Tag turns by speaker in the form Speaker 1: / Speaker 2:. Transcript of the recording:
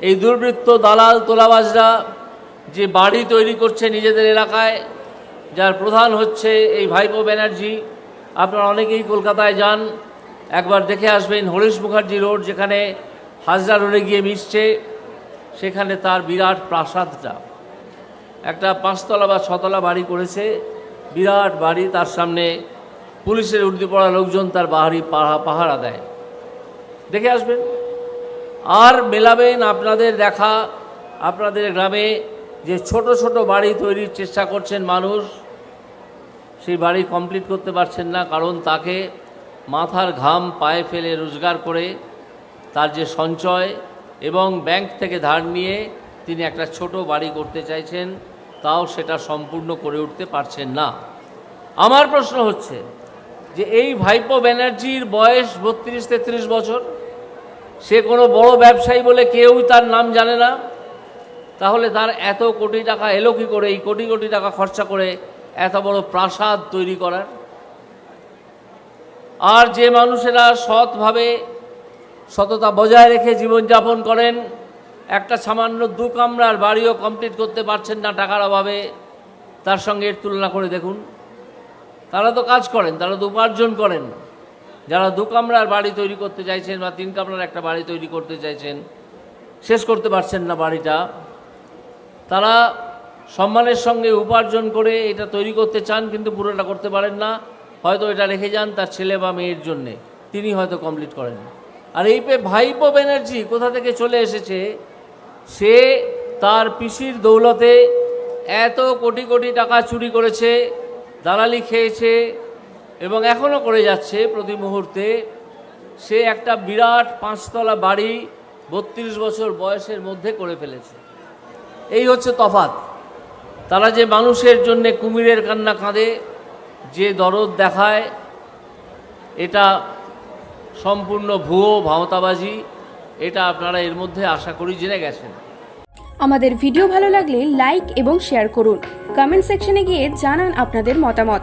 Speaker 1: এই দুর্বৃত্ত দালাল তোলাবাজরা যে বাড়ি তৈরি করছে নিজেদের এলাকায়, যার প্রধান হচ্ছে এই ভাইপো ব্যানার্জি। আপনারা অনেকেই কলকাতায় যান, একবার দেখে আসবেন হরিশ মুখার্জি রোড, যেখানে হাজরা রোডে গিয়ে মিশছে। সেখানে তার বিরাট প্রাসাদটা। একটা পাঁচতলা বা ছতলা বাড়ি করেছে। বিরাট বাড়ি, তার সামনে পুলিশের উর্দি পড়া লোকজন তার বাহারি পাহা- পাহারা দেয়। দেখে আসবেন। আর মেলাবেন আপনাদের দেখা, আপনাদের গ্রামে যে ছোট ছোট বাড়ি তৈরির চেষ্টা করছেন মানুষ, সেই বাড়ি কমপ্লিট করতে পারছেন না কারণ তাকে মাথার ঘাম পায়ে ফেলে রোজগার করে তার যে সঞ্চয় এবং ব্যাংক থেকে ধার নিয়ে তিনি একটা ছোট বাড়ি করতে চাইছেন, তাও সেটা সম্পূর্ণ করে উঠতে পারছেন না। আমার প্রশ্ন হচ্ছে যে এই ভাইপো ব্যানার্জির বয়স বত্রিশ তেত্রিশ বছর? সে কোনো বড় ব্যবসায়ী বলে কেউই তার নাম জানে না। তাহলে তার এত কোটি টাকা এলো কি করে? এই কোটি কোটি টাকা খরচা করে এত বড় প্রাসাদ তৈরি করার। আর যে মানুষেরা সৎভাবে সততা বজায় রেখে জীবনযাপন করেন, একটা সামান্য দু কামরার বাড়িও কমপ্লিট করতে পারছেন না টাকার অভাবে, তার সঙ্গে এর তুলনা করে দেখুন। তারা তো কাজ করেন, তারা তো উপার্জন করেন। যারা দু কামরার বাড়ি তৈরি করতে চাইছেন বা তিন কামরার একটা বাড়ি তৈরি করতে চাইছেন, শেষ করতে পারছেন না বাড়িটা, তারা সম্মানের সঙ্গে উপার্জন করে এটা তৈরি করতে চান কিন্তু পুরোটা করতে পারেন না, হয়তো এটা রেখে যান তার ছেলে বা মেয়ের জন্যে, তিনি হয়তো কমপ্লিট করেন আর এই পে ভাইপো ব্যানার্জি কোথা থেকে চলে এসেছে, সে তার পিসির দৌলতে এত কোটি কোটি টাকা চুরি করেছে, দালালি খেয়েছে এবং এখনও করে যাচ্ছে প্রতি মুহূর্তে। সে একটা বিরাট পাঁচতলা বাড়ি বত্রিশ বছর বয়সের মধ্যে করে ফেলেছে। এই হচ্ছে তফাত তারা যে মানুষের জন্য কুমিরের কান্না কাঁদে, যে দরদ দেখায়, এটা সম্পূর্ণ ভুয়ো ভাওতাবাজি, এটা আপনারা এর মধ্যে আশা করি জেনে গেছেন।
Speaker 2: আমাদের ভিডিও ভালো লাগলে লাইক এবং শেয়ার করুন। কমেন্ট সেকশনে গিয়ে জানান আপনাদের মতামত।